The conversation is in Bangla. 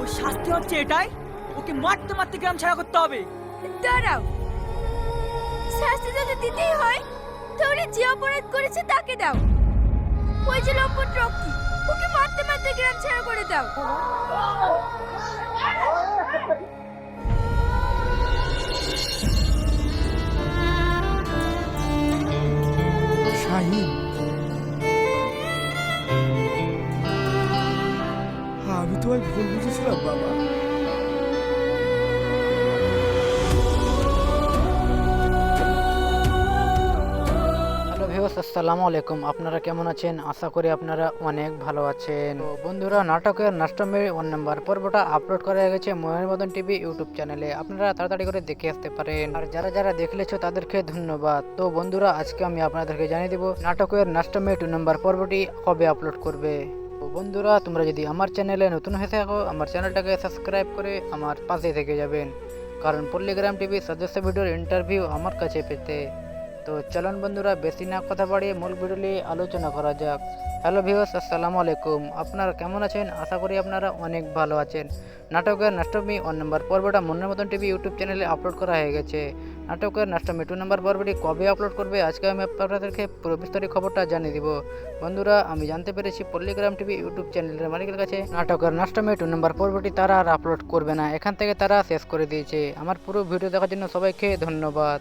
ওর শাস্তি হচ্ছে এটাই। ওকে মারতে মারতে গ্রাম ছাড়া করতে হবে। দাঁড়াও। শাস্তি যদি দিতেই হয় তাহলে যে অপরাধ করেছে তাকে দাও। ওই যে লম্পট রক্তি ওকে মারতে মারতে গ্রাম ছাড়া করে দাও। শাহিন আমি ভুল বুঝেছিলাম, বাবা? আসসালামু আলাইকুম। আপনারা কেমন আছেন? আশা করি আপনারা অনেক ভালো আছেন। বন্ধুরা, নাটকের নাষ্টমের ওয়ান নাম্বার পর্বটা আপলোড করা গেছে ময়ের মদন টিভি ইউটিউব চ্যানেলে আপনারা তাড়াতাড়ি করে দেখে আসতে পারেন। আর যারা যারা দেখলেছো, তাদেরকে ধন্যবাদ। তো বন্ধুরা, আজকে আমি আপনাদেরকে জানিয়ে দেব, নাটকের নাষ্টমে টু নাম্বার পর্বটি কবে আপলোড করবে? বন্ধুরা, তোমরা যদি আমার চ্যানেলে নতুন হয়ে থাকো, আমার চ্যানেলটাকে সাবস্ক্রাইব করে আমার পাশে থেকে যাবেন। কারণ পল্লিগ্রাম টিভি সদস্য ভিডিওর ইন্টারভিউ আমার কাছে পেতে। তো চলুন বন্ধুরা, বেশি না কথা বাড়িয়ে মূল ভিডিও নিয়ে আলোচনা করা যাক। হ্যালো ভিউস আসসালামু আলাইকুম। আপনারা কেমন আছেন? আশা করি আপনারা অনেক ভালো আছেন। নাটকের নাষ্টমী ওয়ান নম্বর পর্বটা মনের মতন টিভি ইউটিউব চ্যানেলে আপলোড করা হয়ে গেছে। নাটকের নাষ্টমী টু নম্বর পর্বটি কবে আপলোড করবে, আজকে আমি আপনাদেরকে পুরো বিস্তারিত খবরটা জানিয়ে দিব। বন্ধুরা, আমি জানতে পেরেছি পল্লিগ্রাম টিভি ইউটিউব চ্যানেলের মালিকের কাছে, নাটকের নাষ্টমী টু নম্বর পর্বটি তারা আর আপলোড করবে না, এখান থেকে তারা শেষ করে দিয়েছে। আমার পুরো ভিডিও দেখার জন্য সবাইকে ধন্যবাদ।